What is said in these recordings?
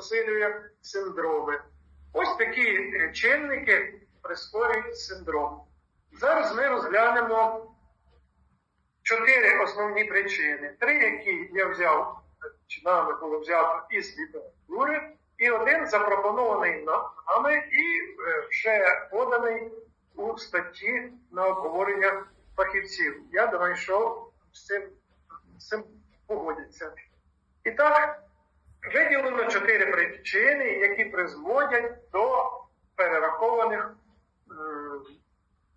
посилює синдроми. Ось такі е, чинники прискорюють синдром. Зараз ми розглянемо чотири основні причини. Три, які я взяв, чи нами було взято із літератури, і один запропонований нами і е, вже поданий у статті на обговорення фахівців. Я що з цим, з цим погодяться. І так, виділено чотири причини, які призводять до перерахованих е,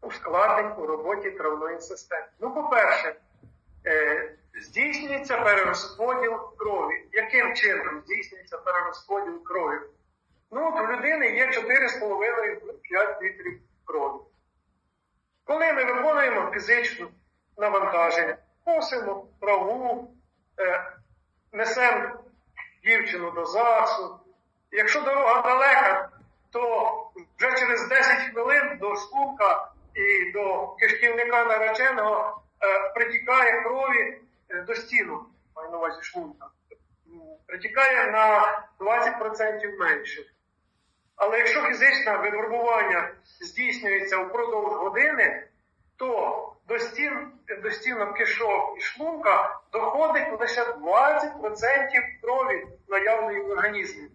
ускладнень у роботі травної системи. Ну, по-перше, е, здійснюється перерозподіл крові. Яким чином здійснюється перерозподіл крові? Ну, у людини є 4,5-5 літрів крові. Коли ми виконуємо фізичне навантаження, косимо траву, е, несемо дівчину до ЗАГСу, якщо дорога далека, то вже через 10 хвилин до шлунка і до кишківника нареченого е, притікає крові е, до стіну, маю на увазі шлунка, притікає на 20% менше. Але якщо фізичне випробування здійснюється впродовж години, то до стін, до стінок кишок і шлунка доходить лише 20% крові наявної в організмі.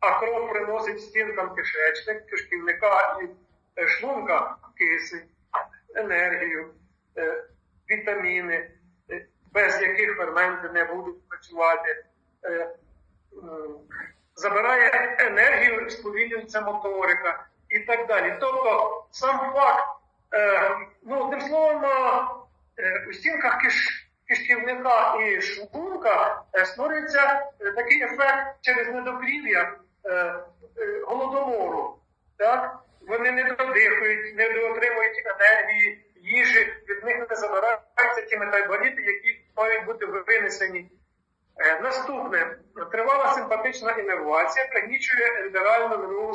А кров приносить стінкам кишечник, кишківника і е, шлунка кисень, енергію, е, вітаміни, е, без яких ферменти не будуть працювати. Забирає енергію, сповільнюється моторика і так далі. Тобто сам факт, ну, словом, е, у стінках киш, кишківника і шлунка е, створюється е, такий ефект через недокрів'я голодомору. Так? Вони не додихають, не отримують енергії, їжі, від них не забираються ті метаболіти, які мають бути винесені Наступне тривала симпатична інервація, пригнічує ендеральну минулу